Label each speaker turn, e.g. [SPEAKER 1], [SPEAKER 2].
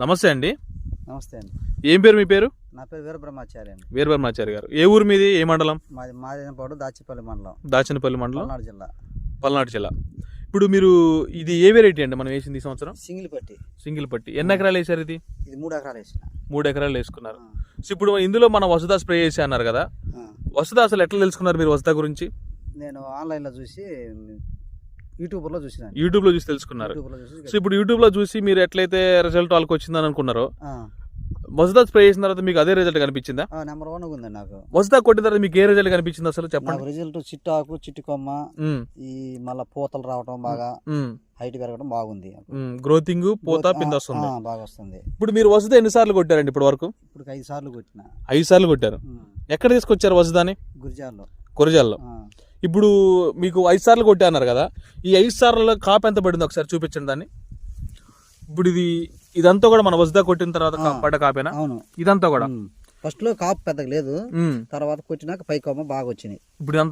[SPEAKER 1] నమస్తే అండి.
[SPEAKER 2] నమస్తే అండి.
[SPEAKER 1] ఏం పేరు మీ పేరు?
[SPEAKER 2] నా పేరు వీరబ్రహ్మచారి అండి.
[SPEAKER 1] వీరబ్రహ్మచారి గారు. ఏ ఊరు మీది? ఏ మండలం?
[SPEAKER 2] మాది మాదినపాడు దాచిపల్లి మండలం.
[SPEAKER 1] దాచినపల్లి మండలం.
[SPEAKER 2] పల్నాడు జిల్లా.
[SPEAKER 1] పల్నాడు జిల్లా. ఇప్పుడు మీరు ఇది ఏ వెరైటీ అండి మనం వేసింది ఈ సంవత్సరం?
[SPEAKER 2] సింగిల్ పట్టి.
[SPEAKER 1] సింగిల్ పట్టి. ఎన్ని ఎకరాలు వేసారు ఇది?
[SPEAKER 2] ఇది మూడు ఎకరాలు వేసిన.
[SPEAKER 1] మూడు ఎకరాలు వేసుకున్నారు. సో ఇప్పుడు ఇందులో మన వసుదా స్ప్రే చేసి అన్నారు కదా.
[SPEAKER 2] ఆ.
[SPEAKER 1] వసుదా అసలు ఎట్లా తెలుసుకున్నారు మీరు వసుదా గురించి?
[SPEAKER 2] నేను ఆన్లైన్లో చూసి యూట్యూబ్లో చూసిన
[SPEAKER 1] యూట్యూబ్లో చూసి తెలుసుకున్నారు. సో ఇప్పుడు యూట్యూబ్లో చూసి మీరు ఎట్లయితే రిజల్ట్ వాళ్ళకి వచ్చిందని అనుకున్నారో. వసుదా స్ప్రే చేసిన తర్వాత మీకు అదే రిజల్ట్ కనిపించిందా?
[SPEAKER 2] నెంబర్ వన్ ఉందండి నాకు.
[SPEAKER 1] వసుదా కొట్టిన తర్వాత మీకు ఏ రిజల్ట్ కనిపించింది అసలు చెప్పండి.
[SPEAKER 2] రిజల్ట్ చిట్టాకు చిట్టి కొమ్మ
[SPEAKER 1] ఉమ్,
[SPEAKER 2] ఈ మళ్ళా పూతలు రావటం బాగా హైట్ పెరగడం బాగుంది
[SPEAKER 1] గ్రోతింగ్ పూత పింద వస్తుంది.
[SPEAKER 2] బాగా వస్తుంది.
[SPEAKER 1] ఇప్పుడు మీరు వసుదా ఎన్నిసార్లు కొట్టారండి ఇప్పటి వరకు?
[SPEAKER 2] ఇప్పుడు ఐదు సార్లు కొట్టిన.
[SPEAKER 1] ఐదు సార్లు కొట్టారు. ఎక్కడ తీసుకొచ్చారు వసుదాని?
[SPEAKER 2] గురిజాల్లో.
[SPEAKER 1] కురజాల్లో
[SPEAKER 2] ఆ.
[SPEAKER 1] ఇప్పుడు మీకు ఐదు సార్లు కొట్టాన్నారు కదా ఈ ఐదు సార్లు కాపు ఎంత పడింది ఒకసారి చూపించండి దాన్ని. ఇప్పుడు ఇది ఇదంతా కూడా మన వసుదా కొట్టిన తర్వాత. పడ్డ కాపేనా?
[SPEAKER 2] అవును.
[SPEAKER 1] ఇదంతా కూడా?
[SPEAKER 2] ఫస్ట్లో కాపు పెద్దగా లేదు. తర్వాత కొట్టినాక పై కొమ్మ బాగా వచ్చినాయి.
[SPEAKER 1] ఇప్పుడు ఇదంతా